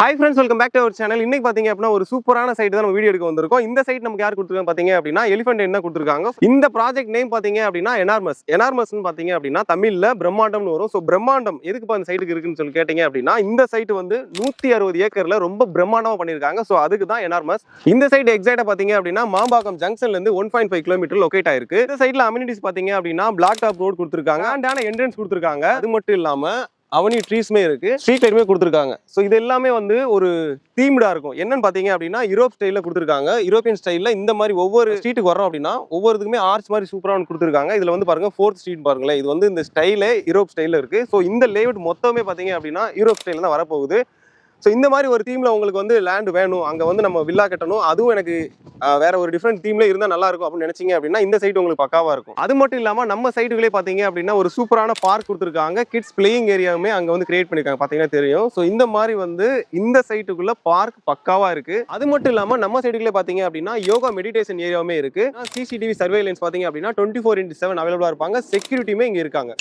Hi friends welcome back to our channel இன்னைக்கு பாத்தீங்க அப்படின்னா ஒரு சூப்பரான சைட் தான் நம்ம வீடியோ எடுக்க வந்திருக்கோம். இந்த சைட் நமக்கு யார் கொடுத்துருக்காங்க பாத்தீங்க அப்படின்னா எலிஃபென்ட் என்ன கொடுத்துருக்காங்க? இந்த ப்ராஜெக்ட் நேம் பாத்தீங்க அப்படின்னா எனார்மஸ் எனார்மஸ்னு பாத்தீங்க அப்படின்னா தமிழ்ல பிரம்மாண்டம்னு வரும். ஸோ பிரம்மாண்டம் எதுக்கு அந்த சைட்டுக்கு இருக்குன்னு சொல்லி கேட்டீங்க அப்படின்னா இந்த சைட் வந்து நூத்தி அறுபது ஏக்கர்ல ரொம்ப பிரம்மாண்டமா பண்ணியிருக்காங்க. ஸோ அதுக்கு தான் எனார்மஸ் இந்த சைட் எக்ஸாக்டா பாத்தீங்க அப்படின்னா மாம்பாக்கம் ஜங்ஷன்ல இருந்து one point five kilometre locate ஆயிருக்கு. இந்த சைட்ல அம்யூனிட்டிஸ் பாத்தீங்க அப்படின்னா பிளாக் டாப் ரோட் கொடுத்துருக்காங்க அண்டான என்ட்ரன்ஸ் கொடுத்துருக்காங்க. அது மட்டும் இல்லாம அவனி ட்ரீஸ்மே இருக்கு. ஸ்ட்ரீட் லைட்டுமே கொடுத்துருக்காங்க. ஸோ இது எல்லாமே வந்து ஒரு தீம்டா இருக்கும். என்னன்னு பாத்தீங்க அப்படின்னா யூரோப் ஸ்டைலில் கொடுத்துருக்காங்க. யூரோப்பியன் ஸ்டைலில் இந்த மாதிரி ஒவ்வொரு ஸ்ட்ரீட்டுக்கு வரோம் அப்படின்னா ஒவ்வொருத்துக்குமே ஆர்ச் மாதிரி சூப்பராக ஒன்று கொடுத்துருக்காங்க. இதில் வந்து பாருங்க ஃபோர்த் ஸ்ட்ரீட் பாருங்களேன். இது வந்து இந்த ஸ்டைலே யூரோப் ஸ்டைலில் இருக்கு. ஸோ இந்த லேஅவுட் மொத்தமே பாத்தீங்க அப்படின்னா யூரோப் ஸ்டைலில் தான் வரப்போகுது. ஸோ இந்த மாதிரி ஒரு தீமில் உங்களுக்கு வந்து லேண்ட் வேணும் அங்கே வந்து நம்ம வில்லா கட்டணும் அதுவும் எனக்கு வேற ஒரு டிஃப்ரெண்ட் தீம்ல இருந்தால் நல்லா இருக்கும் அப்படின்னு நினைச்சீங்க அப்படின்னா இந்த சைட் உங்களுக்கு பக்காவாக இருக்கும். அது மட்டும் இல்லாமல் நம்ம சைட்டுகளே பார்த்தீங்க அப்படின்னா ஒரு சூப்பரான பார்க் கொடுத்துருக்காங்க. கிட்ஸ் பிளேயிங் ஏரியாவுமே அங்கே வந்து கிரியேட் பண்ணிருக்காங்க பார்த்தீங்கன்னா தெரியும். ஸோ இந்த மாதிரி வந்து இந்த சைட்டுக்குள்ள பார்க் பக்காவாக இருக்கு. அது மட்டும் இல்லாமல் நம்ம சைட்டுகளே பார்த்தீங்க அப்படின்னா யோகா மெடிடேஷன் ஏரியாவுமே இருக்கு. சிசிடிவி சர்வேலன்ஸ் பார்த்தீங்க அப்படின்னா டுவெண்ட்டி ஃபோர் இன்ட்டு செவன் அவைலபிளாக இருப்பாங்க. செக்யூரிட்டியுமே இங்கே இருக்காங்க.